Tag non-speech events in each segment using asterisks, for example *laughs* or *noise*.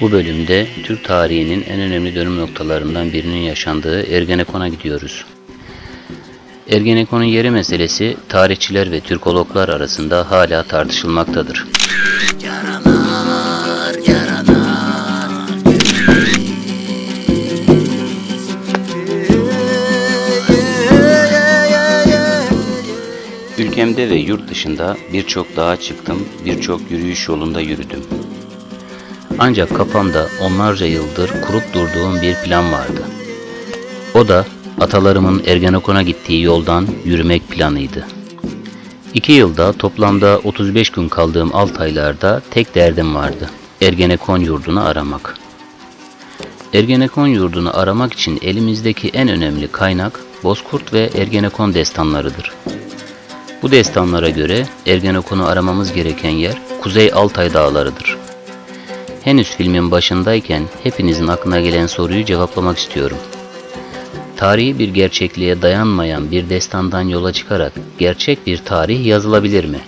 Bu bölümde Türk tarihinin en önemli dönüm noktalarından birinin yaşandığı Ergenekon'a gidiyoruz. Ergenekon'un yeri meselesi tarihçiler ve Türkologlar arasında hala tartışılmaktadır. Ülkemde ve yurt dışında birçok dağa çıktım, birçok yürüyüş yolunda yürüdüm. Ancak kafamda onlarca yıldır kurup durduğum bir plan vardı. O da atalarımın Ergenekon'a gittiği yoldan yürümek planıydı. İki yılda toplamda 35 gün kaldığım Altaylar'da tek derdim vardı. Ergenekon yurdunu aramak. Ergenekon yurdunu aramak için elimizdeki en önemli kaynak Bozkurt ve Ergenekon destanlarıdır. Bu destanlara göre Ergenekon'u aramamız gereken yer Kuzey Altay Dağları'dır. Henüz filmin başındayken hepinizin aklına gelen soruyu cevaplamak istiyorum. Tarihi bir gerçekliğe dayanmayan bir destandan yola çıkarak gerçek bir tarih yazılabilir mi?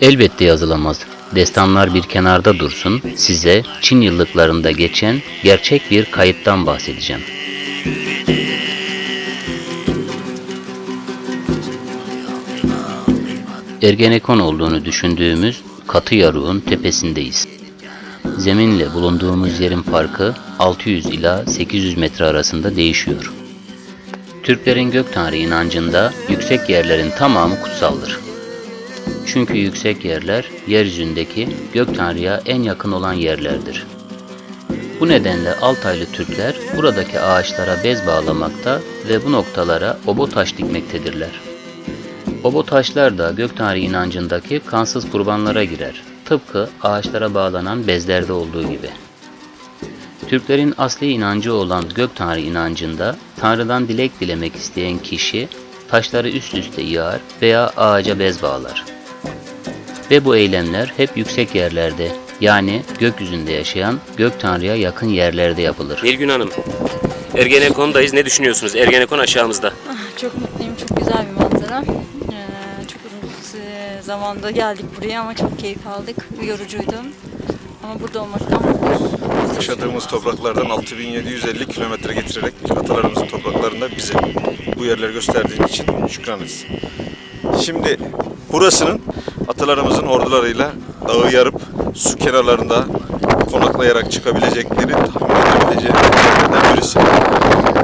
Elbette yazılamaz. Destanlar bir kenarda dursun, size Çin yıllıklarında geçen gerçek bir kayıptan bahsedeceğim. Ergenekon olduğunu düşündüğümüz katı yarığın tepesindeyiz. Zeminle bulunduğumuz yerin farkı 600 ila 800 metre arasında değişiyor. Türklerin gök tanrı inancında yüksek yerlerin tamamı kutsaldır. Çünkü yüksek yerler yeryüzündeki gök tanrıya en yakın olan yerlerdir. Bu nedenle Altaylı Türkler buradaki ağaçlara bez bağlamakta ve bu noktalara obo taş dikmektedirler. Obo taşlar da gök tanrı inancındaki kansız kurbanlara girer. Tıpkı ağaçlara bağlanan bezlerde olduğu gibi. Türklerin asli inancı olan gök tanrı inancında Tanrı'dan dilek dilemek isteyen kişi taşları üst üste yığar veya ağaca bez bağlar. Ve bu eylemler hep yüksek yerlerde yani gökyüzünde yaşayan gök tanrıya yakın yerlerde yapılır. Nilgün Hanım, Ergenekon'dayız. Ne düşünüyorsunuz? Ergenekon aşağımızda. Ah, Çok mutluyum, çok güzel bir manzara. Ee, çok uzun e, zamanda geldik buraya ama çok keyif aldık. Yorucuydu. Ama burada olmaktan mutluyuz. Yaşadığımız topraklardan 6750 kilometre getirerek atalarımızın topraklarında bize bu yerleri gösterdiğin için şükranız. Şimdi burasının atalarımızın ordularıyla dağı yarıp su kenarlarında konaklayarak çıkabilecekleri tahmin edebileceği birisi.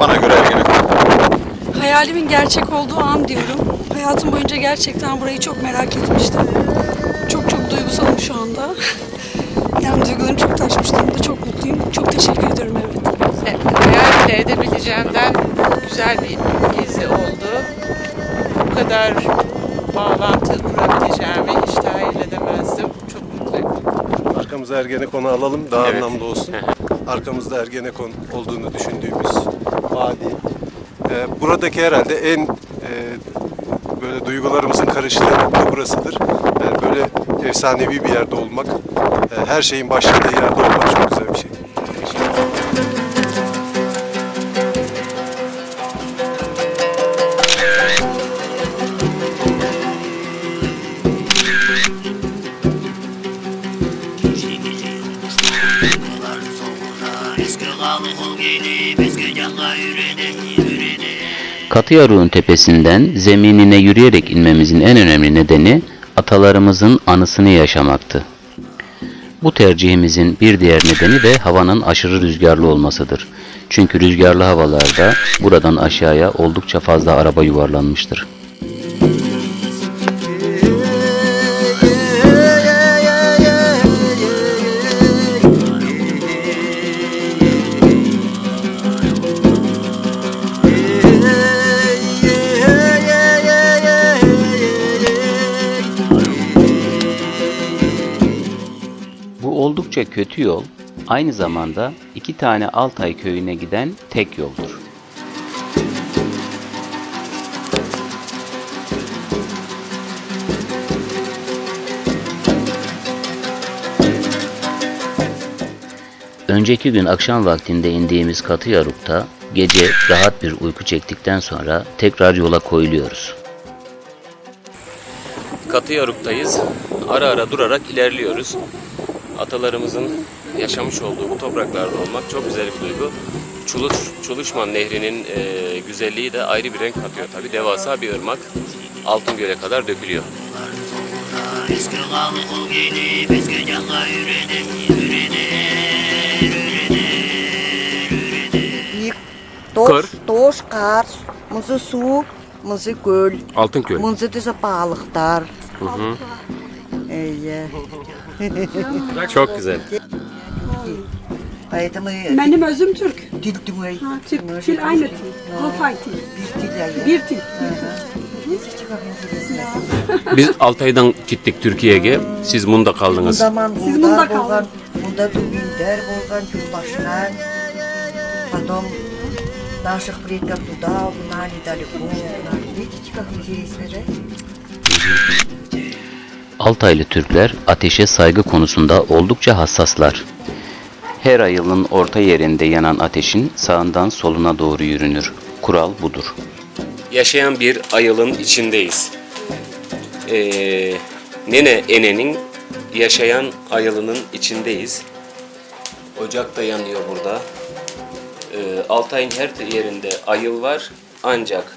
Bana göre Ergenekon. Hayalimin gerçek olduğu an diyorum. Hayatım boyunca gerçekten burayı çok merak etmiştim. Çok çok duygusalım şu anda. *laughs* Yani duygularım çok taşmış durumda. Çok mutluyum. Çok teşekkür ediyorum evet. Evet, hayal bile edebileceğimden güzel bir gezi oldu. Bu kadar bağlantı kurabileceğimi hiç tahayyül edemezdim. Çok mutluyum. Arkamıza Ergenekon'u alalım daha Evet. anlamlı olsun. Arkamızda Ergenekon olduğunu düşündüğümüz vadi. Ee, buradaki herhalde en e, böyle duygularımızın karıştığı nokta burasıdır. Yani böyle efsanevi bir yerde olmak, e, her şeyin başladığı yerde olmak çok güzel bir şey. Katı yarığın tepesinden zeminine yürüyerek inmemizin en önemli nedeni atalarımızın anısını yaşamaktı. Bu tercihimizin bir diğer nedeni de havanın aşırı rüzgarlı olmasıdır. Çünkü rüzgarlı havalarda buradan aşağıya oldukça fazla araba yuvarlanmıştır. Kötü yol aynı zamanda iki tane Altay köyüne giden tek yoldur. Önceki gün akşam vaktinde indiğimiz katı yarukta gece rahat bir uyku çektikten sonra tekrar yola koyuluyoruz. Katı Yaruk'tayız. Ara ara durarak ilerliyoruz. Atalarımızın yaşamış olduğu bu topraklarda olmak çok güzel bir duygu. Çuluş, Çuluşman Nehri'nin e, güzelliği de ayrı bir renk katıyor. Tabi devasa bir ırmak Altın Göl'e kadar dökülüyor. Kır. toş, kar, mızı su, mızı göl, Altın Göl. mızı da balıklar. Ee, Çok güzel. Hayatımı Benim özüm Türk. dil düğmeyi. Ha, Türk, dil aynı dil. Altay dil. Bir dil ya. Bir dil. Biz Altay'dan gittik Türkiye'ye. Siz bunda kaldınız. Zaman Siz burada bunda bolgan, kaldın. bunda Dubinler bolgan, Cumbaşkan. Потом наших предков туда угнали далеко. угнали. Видите, как интересно, да? Altaylı Türkler ateşe saygı konusunda oldukça hassaslar. Her ayılın orta yerinde yanan ateşin sağından soluna doğru yürünür. Kural budur. Yaşayan bir ayılın içindeyiz. Ee, Nene Ene'nin yaşayan ayılının içindeyiz. Ocak da yanıyor burada. Ee, Altay'ın her yerinde ayıl var ancak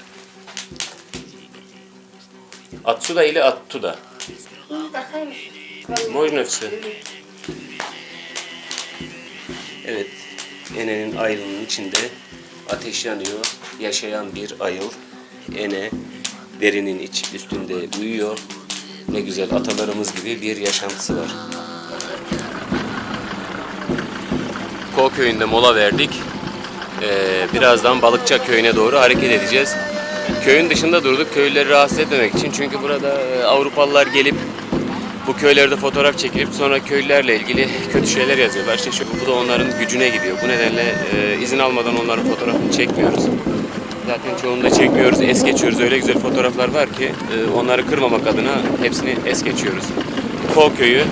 Atsuda ile Attuda. Mor nöfse. Evet. Ene'nin ayılının içinde ateş yanıyor. Yaşayan bir ayıl. Ene derinin iç üstünde uyuyor. Ne güzel atalarımız gibi bir yaşantısı var. Ko köyünde mola verdik. Ee, birazdan Balıkça köyüne doğru hareket edeceğiz. Köyün dışında durduk köylüleri rahatsız etmemek için. Çünkü burada e, Avrupalılar gelip bu köylerde fotoğraf çekilip sonra köylülerle ilgili kötü şeyler yazıyorlar. İşte şu, bu da onların gücüne gidiyor. Bu nedenle e, izin almadan onların fotoğrafını çekmiyoruz. Zaten çoğunu da çekmiyoruz, es geçiyoruz. Öyle güzel fotoğraflar var ki e, onları kırmamak adına hepsini es geçiyoruz. Kol köyü,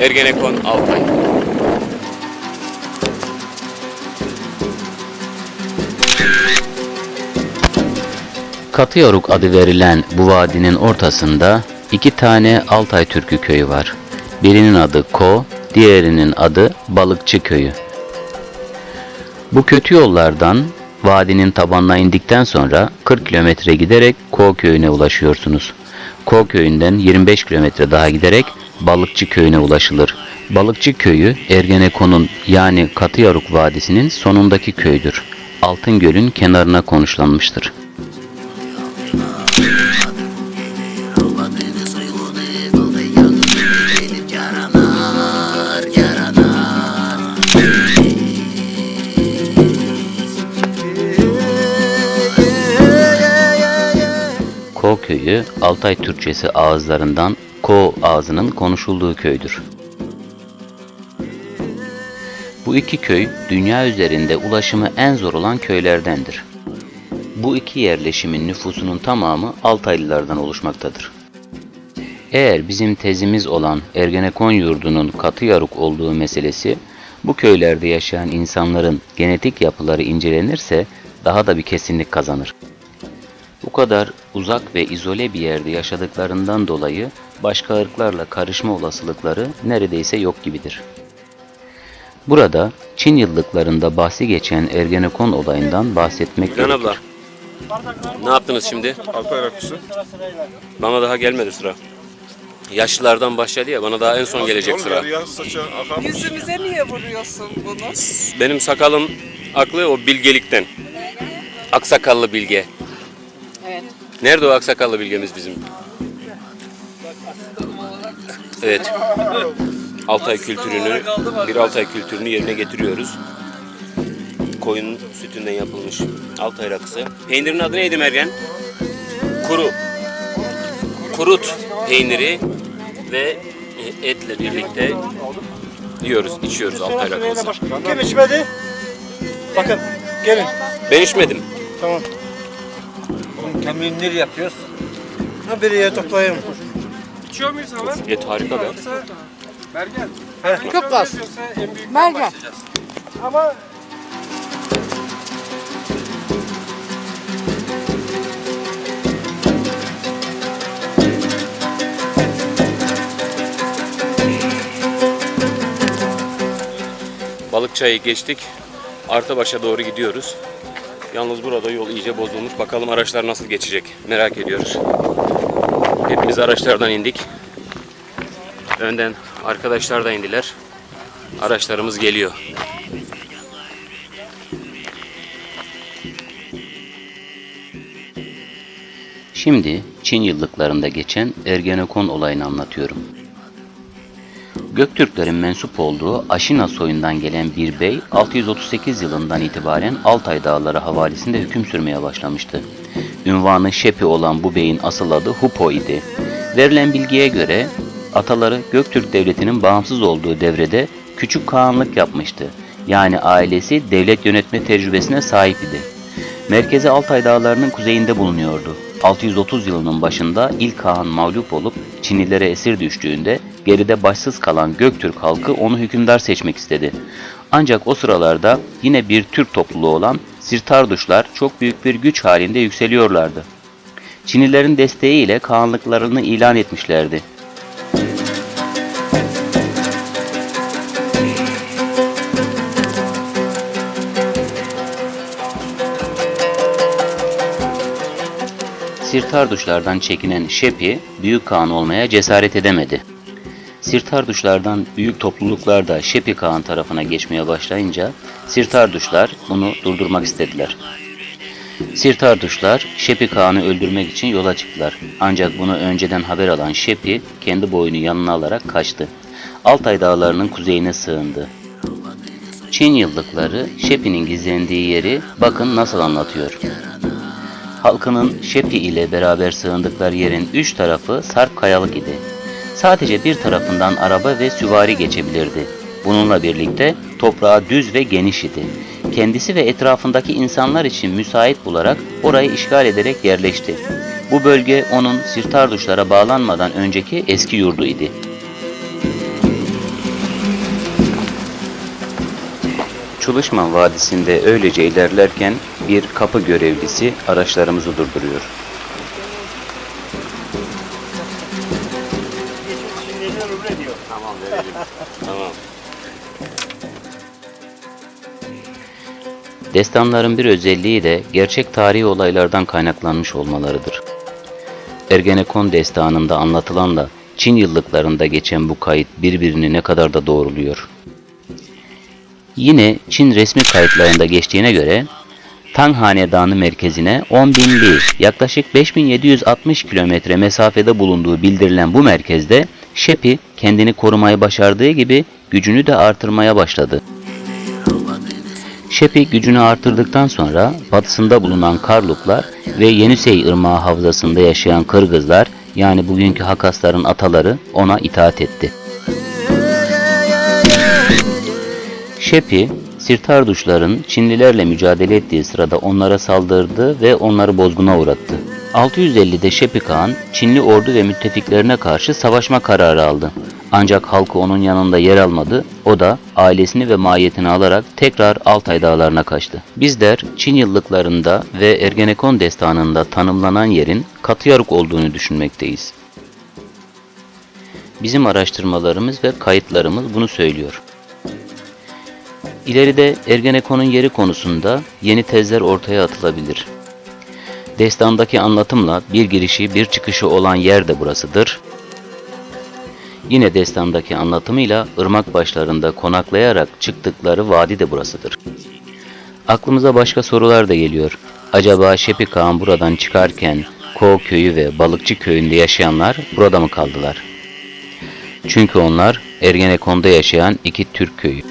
Ergenekon, Altay. Katıyaruk adı verilen bu vadinin ortasında iki tane Altay Türkü köyü var. Birinin adı Ko, diğerinin adı Balıkçı Köyü. Bu kötü yollardan vadinin tabanına indikten sonra 40 kilometre giderek Ko köyüne ulaşıyorsunuz. Ko köyünden 25 kilometre daha giderek Balıkçı köyüne ulaşılır. Balıkçı köyü Ergenekon'un yani Katıyaruk Vadisi'nin sonundaki köydür. Altın Göl'ün kenarına konuşlanmıştır. Köyü Altay Türkçesi ağızlarından Ko ağzının konuşulduğu köydür. Bu iki köy dünya üzerinde ulaşımı en zor olan köylerdendir. Bu iki yerleşimin nüfusunun tamamı Altaylılardan oluşmaktadır. Eğer bizim tezimiz olan Ergenekon yurdunun katı yarık olduğu meselesi bu köylerde yaşayan insanların genetik yapıları incelenirse daha da bir kesinlik kazanır. Bu kadar uzak ve izole bir yerde yaşadıklarından dolayı başka ırklarla karışma olasılıkları neredeyse yok gibidir. Burada Çin yıllıklarında bahsi geçen Ergenekon olayından bahsetmek Gülhan gerekir. abla. Ne yaptınız şimdi? Altay rakısı. Bana daha gelmedi sıra. Yaşlılardan başladı ya bana daha en son gelecek sıra. Yaz saça akan Yüzümüze niye vuruyorsun bunu? Benim sakalım aklı o bilgelikten. Aksakallı bilge. Nerede o aksakallı bilgemiz bizim? Evet. Altay kültürünü, bir Altay kültürünü yerine getiriyoruz. Koyun sütünden yapılmış Altay rakısı. Peynirin adı neydi Meryem? Kuru. Kurut peyniri ve etle birlikte yiyoruz, içiyoruz Altay rakısı. Kim içmedi? Bakın gelin. Ben içmedim. Tamam. Kemiğini yapıyoruz? Ha bir yere toplayayım. Et harika be. Çok az. Mergen. Ama Balıkçayı geçtik. Artabaş'a doğru gidiyoruz. Yalnız burada yol iyice bozulmuş. Bakalım araçlar nasıl geçecek. Merak ediyoruz. Hepimiz araçlardan indik. Önden arkadaşlar da indiler. Araçlarımız geliyor. Şimdi Çin yıllıklarında geçen Ergenekon olayını anlatıyorum. Göktürklerin mensup olduğu Aşina soyundan gelen bir bey 638 yılından itibaren Altay Dağları havalisinde hüküm sürmeye başlamıştı. Ünvanı Şepi olan bu beyin asıl adı Hupo idi. Verilen bilgiye göre ataları Göktürk Devleti'nin bağımsız olduğu devrede küçük kağanlık yapmıştı. Yani ailesi devlet yönetme tecrübesine sahip idi. Merkezi Altay Dağları'nın kuzeyinde bulunuyordu. 630 yılının başında ilk Kağan mağlup olup Çinlilere esir düştüğünde geride başsız kalan Göktürk halkı onu hükümdar seçmek istedi. Ancak o sıralarda yine bir Türk topluluğu olan Sirtarduşlar çok büyük bir güç halinde yükseliyorlardı. Çinlilerin desteğiyle Kağanlıklarını ilan etmişlerdi. Sirtarduşlardan çekinen Şepi, Büyük Kağan olmaya cesaret edemedi. Sirtarduşlardan büyük topluluklar da Şepi Kağan tarafına geçmeye başlayınca Sirtarduşlar bunu durdurmak istediler. Sirtarduşlar Şepi Kağan'ı öldürmek için yola çıktılar. Ancak bunu önceden haber alan Şepi kendi boyunu yanına alarak kaçtı. Altay dağlarının kuzeyine sığındı. Çin yıllıkları Şepi'nin gizlendiği yeri bakın nasıl anlatıyor. Halkının Şepi ile beraber sığındıkları yerin üç tarafı sarp kayalık idi. Sadece bir tarafından araba ve süvari geçebilirdi. Bununla birlikte toprağı düz ve geniş idi. Kendisi ve etrafındaki insanlar için müsait bularak orayı işgal ederek yerleşti. Bu bölge onun Sirtarduşlara bağlanmadan önceki eski yurdu idi. Çuluşman Vadisi'nde öylece ilerlerken bir kapı görevlisi araçlarımızı durduruyor. *laughs* Tamam. Destanların bir özelliği de gerçek tarihi olaylardan kaynaklanmış olmalarıdır. Ergenekon destanında anlatılanla Çin yıllıklarında geçen bu kayıt birbirini ne kadar da doğruluyor. Yine Çin resmi kayıtlarında geçtiğine göre Tang Hanedanı merkezine 10 bin li, yaklaşık 5760 kilometre mesafede bulunduğu bildirilen bu merkezde Şepi kendini korumayı başardığı gibi gücünü de artırmaya başladı. Şepi gücünü artırdıktan sonra batısında bulunan Karluklar ve Yenisey Irmağı havzasında yaşayan Kırgızlar yani bugünkü Hakasların ataları ona itaat etti. Şepi, Sirtarduşların Çinlilerle mücadele ettiği sırada onlara saldırdı ve onları bozguna uğrattı. 650'de Şepi Kağan, Çinli ordu ve müttefiklerine karşı savaşma kararı aldı. Ancak halkı onun yanında yer almadı, o da ailesini ve mahiyetini alarak tekrar Altay dağlarına kaçtı. Bizler Çin yıllıklarında ve Ergenekon destanında tanımlanan yerin Katıyaruk olduğunu düşünmekteyiz. Bizim araştırmalarımız ve kayıtlarımız bunu söylüyor. İleride Ergenekon'un yeri konusunda yeni tezler ortaya atılabilir. Destandaki anlatımla bir girişi bir çıkışı olan yer de burasıdır. Yine destandaki anlatımıyla ırmak başlarında konaklayarak çıktıkları vadi de burasıdır. Aklımıza başka sorular da geliyor. Acaba Şepi Kağan buradan çıkarken Ko köyü ve Balıkçı köyünde yaşayanlar burada mı kaldılar? Çünkü onlar Ergenekon'da yaşayan iki Türk köyü.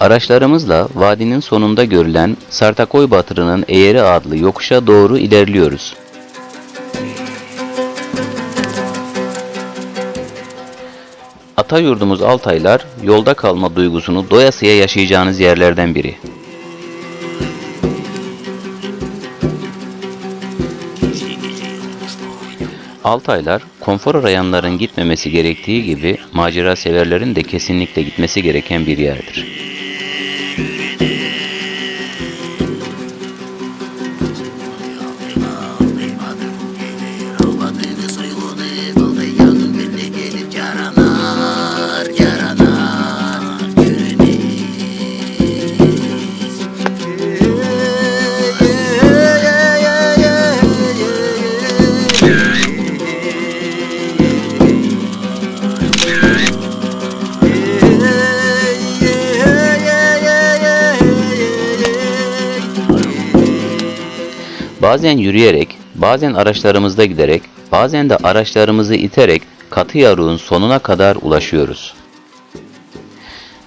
Araçlarımızla vadinin sonunda görülen Sartakoy Batırı'nın Eğeri adlı yokuşa doğru ilerliyoruz. Ata yurdumuz Altaylar, yolda kalma duygusunu doyasıya yaşayacağınız yerlerden biri. Altaylar, konfor arayanların gitmemesi gerektiği gibi macera severlerin de kesinlikle gitmesi gereken bir yerdir. Bazen yürüyerek, bazen araçlarımızda giderek, bazen de araçlarımızı iterek katı yaruğun sonuna kadar ulaşıyoruz.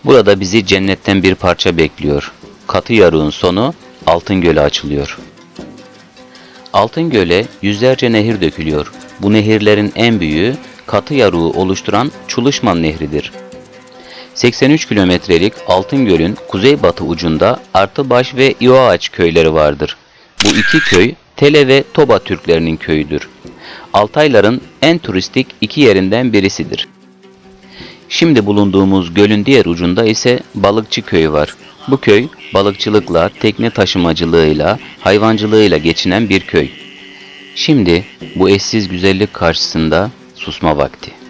Burada bizi cennetten bir parça bekliyor. Katı yaruğun sonu Altın Göl'e açılıyor. Altın Göl'e yüzlerce nehir dökülüyor. Bu nehirlerin en büyüğü katı yaruğu oluşturan Çuluşman Nehri'dir. 83 kilometrelik Altın Göl'ün kuzeybatı ucunda Artıbaş ve İoağaç köyleri vardır. Bu iki köy Tele ve Toba Türklerinin köyüdür. Altayların en turistik iki yerinden birisidir. Şimdi bulunduğumuz gölün diğer ucunda ise Balıkçı Köyü var. Bu köy balıkçılıkla, tekne taşımacılığıyla, hayvancılığıyla geçinen bir köy. Şimdi bu eşsiz güzellik karşısında susma vakti.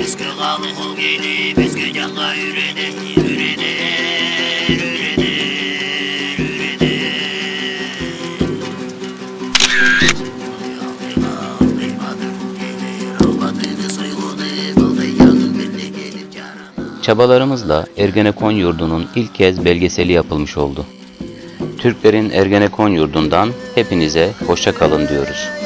Eski kalı kul giydi, eski canla yürüdü, yürüdü. Çabalarımızla Ergenekon yurdunun ilk kez belgeseli yapılmış oldu. Türklerin Ergenekon yurdundan hepinize hoşça kalın diyoruz.